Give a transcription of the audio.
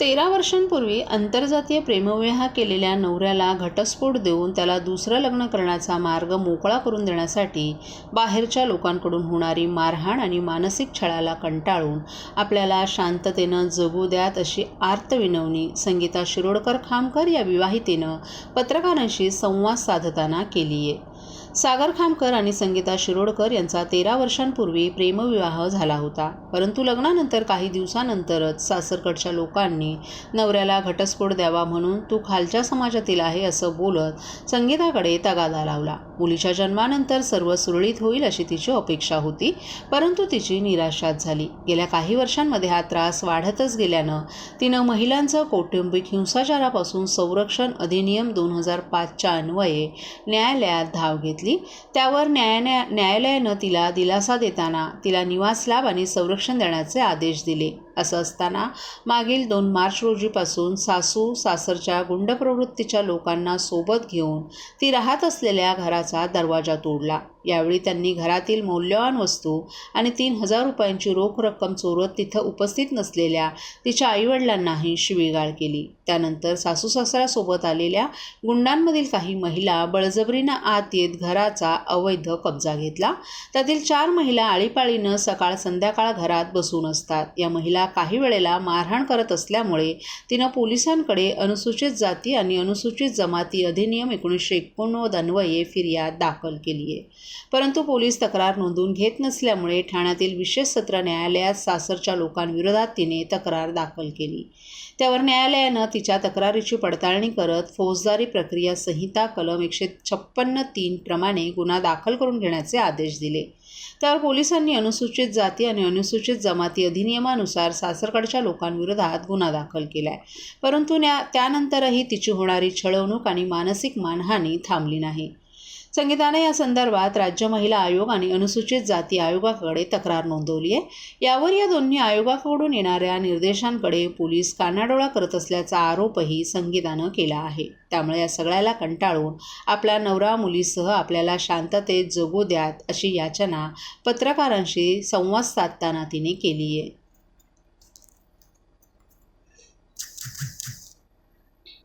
तेरा वर्षांपूर्वी आंतरजातीय प्रेमविवाह केलेल्या नवऱ्याला घटस्फोट देऊन त्याला दुसरं लग्न करण्याचा मार्ग मोकळा करून देण्यासाठी बाहेरच्या लोकांकडून होणारी मारहाण आणि मानसिक छळाला कंटाळून आपल्याला शांततेनं जगू द्यात अशी आर्तविनवणी संगीता शिरोडकर खामकर या विवाहितेनं पत्रकारांशी संवाद साधताना केली आहे सागर खामकर आणि संगीता शिरोडकर यांचा तेरा वर्षांपूर्वी प्रेमविवाह झाला होता. परंतु लग्नानंतर काही दिवसानंतरच सासरकडच्या लोकांनी नवऱ्याला घटस्फोट द्यावा म्हणून तू खालच्या समाजातील आहे असं बोलत संगीताकडे तगादा लावला. मुलीच्या जन्मानंतर सर्व सुरळीत होईल अशी तिची अपेक्षा होती परंतु तिची निराशाच झाली. गेल्या काही वर्षांमध्ये हा त्रास वाढतच गेल्यानं तिनं महिलांचं कौटुंबिक हिंसाचारापासून संरक्षण अधिनियम दोन हजार पाचच्या अन्वये न्यायालयात धाव घेतली. त्यावर न्यायालया न्यायालयानं तिला दिलासा देताना तिला निवास लाभ आणि संरक्षण देण्याचे आदेश दिले. असं असताना मागील दोन मार्च रोजीपासून सासू सासरच्या गुंड प्रवृत्तीच्या लोकांना सोबत घेऊन ती राहत असलेल्या घराचा दरवाजा तोडला. यावेळी त्यांनी घरातील मौल्यवान वस्तू आणि तीन हजार रुपयांची रोख रक्कम चोरत तिथं उपस्थित नसलेल्या तिच्या आईवडिलांनाही शिवीगाळ केली. त्यानंतर सासू सासऱ्यासोबत आलेल्या गुंडांमधील काही महिला बळजबरीनं आत येत घराचा अवैध कब्जा घेतला. त्यातील चार महिला आळीपाळीनं सकाळ संध्याकाळ घरात बसून असतात. या महिला काही वेळेला मारहाण करत असल्यामुळे तिनं पोलिसांकडे अनुसूचित जाती आणि अनुसूचित जमाती अधिनियम एकोणीसशे एकोणनव्वद अन्वये फिर्याद दाखल केली आहे. परंतु पोलीस तक्रार नोंदवून घेत नसल्यामुळे ठाण्यातील विशेष सत्र न्यायालयात सासरच्या लोकांविरोधात तिने तक्रार दाखल केली. त्यावर न्यायालयानं तिच्या तक्रारीची पडताळणी करत फौजदारी प्रक्रिया संहिता कलम एकशे छप्पन्न तीन प्रमाणे गुन्हा दाखल करून घेण्याचे आदेश दिले. त्यावर पोलिसांनी अनुसूचित जाती आणि अनुसूचित जमाती अधिनियमानुसार सासरकडच्या लोकांविरोधात गुन्हा दाखल केला आहे परंतु त्यानंतरही तिची होणारी छळवणूक आणि मानसिक मानहानी थांबली नाही. संगीताने या संदर्भात राज्य महिला आयोग आणि अनुसूचित जाती आयोगाकडे तक्रार नोंदवली आहे. यावर या दोन्ही आयोगाकडून येणाऱ्या निर्देशांकडे पोलीस कानाडोळा करत असल्याचा आरोपही संगीतानं केला आहे. त्यामुळे या सगळ्याला कंटाळून आपल्या नवरा मुलीसह आपल्याला शांततेत जगू द्यात अशी याचना पत्रकारांशी संवाद साधताना तिने केली आहे.